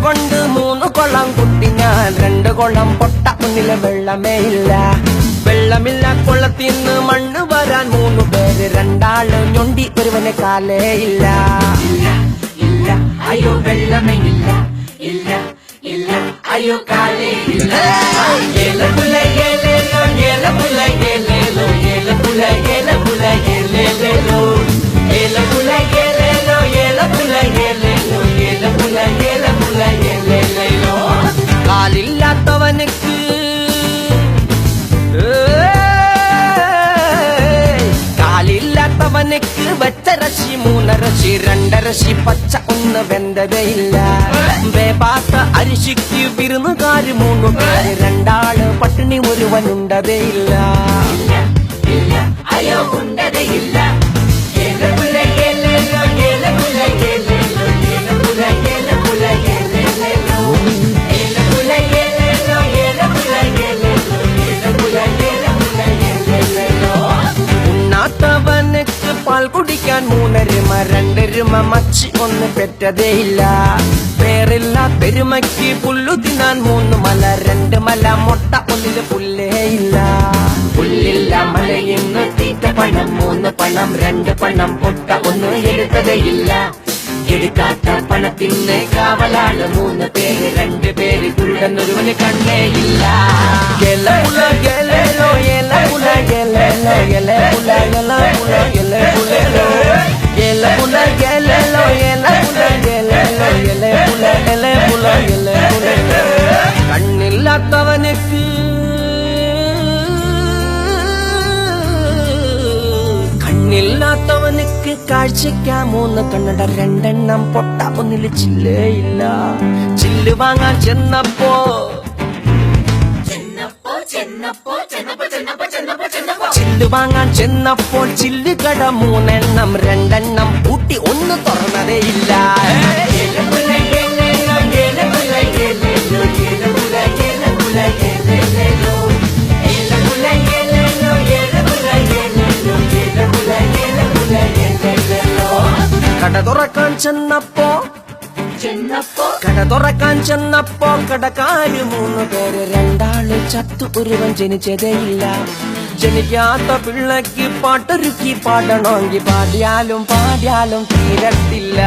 കൊണ്ട് മൂന്ന് കൊള്ളം കുട്ടി ഞാൻ രണ്ട് കൊള്ളം പൊട്ട. മുന്നിലെ വെള്ളമേ ഇല്ല. വെള്ളമില്ല കൊള്ളത്തിന്ന് മണ്ണ് വരാൻ മൂന്ന് പേര് രണ്ടാൾ. ഞൊണ്ടി ഒരുവന് കാലേ ഇല്ല. അയ്യോ വെള്ളമേ ഇല്ല. ഇല്ല ഇല്ല അയ്യോ കാലേ ഇല്ല. രണ്ടരശി പച്ച ഒന്ന് വെന്തതയില്ല വേപാത്ത അരിശിക്ക് വിരുന്നുകാര് മൂന്നു. പേര് രണ്ടാൾ പട്ടിണി ഒരുവനുണ്ടതയില്ല ഇല്ല. ഇല്ല അയ്യോ ഉണ്ടതയില്ല പാൽ ഏലേലോ കുടിക്കാൻ മൂന്നരുമ രണ്ടരുമ മച്ചി ഒന്ന് പെറ്റതേയില്ല പേരില്ല പെരുമയ്ക്ക് പുല്ലു തിന്നാൻ മൂന്ന് മല രണ്ട് മല മുട്ട ഒന്നിൽ പുല്ലേ ഇല്ല. പുല്ലില്ല മലയിന്ന് തീറ്റ പണം മൂന്ന് പണം രണ്ട് പണം മുട്ട ഒന്നും എടുത്തതേയില്ല എടുക്കാത്ത പണത്തിന് കാവലാണ് മൂന്ന് പേര് രണ്ട് പേര് കുരുടനൊരുവന് കണ്ണേയില്ല കണ്ണില്ലാത്തവനുക്ക് കാഴ്ചയ്ക്കാ മൂന്ന് കണ്ണട രണ്ടെണ്ണം പൊട്ട ഒന്നിൽ ചില്ലേ ഇല്ല ചില്ല് വാങ്ങാൻ ചെന്നപ്പോ ചില്ല് വാങ്ങാൻ ചെന്നപ്പോൾ ചില്ല് കട മൂന്നെണ്ണം രണ്ടെണ്ണം കൂട്ടി ഒന്ന് തുറന്നതേ ഇല്ല കട തുറക്കാൻ ചെന്നപ്പോ ചെന്നപ്പോ? കട തുറക്കാൻ ചെന്നപ്പോ കടക്കാര് മൂന്ന് പേര് രണ്ടാൾ ചത്തു ഒരുവൻ ജനിച്ചതേയില്ല. ജനിക്കാത്ത പിള്ളക്ക് പാട്ടൊരുക്കി പാടണമെങ്കിൽ പാടിയാലും പാടിയാലും തീരത്തില്ല.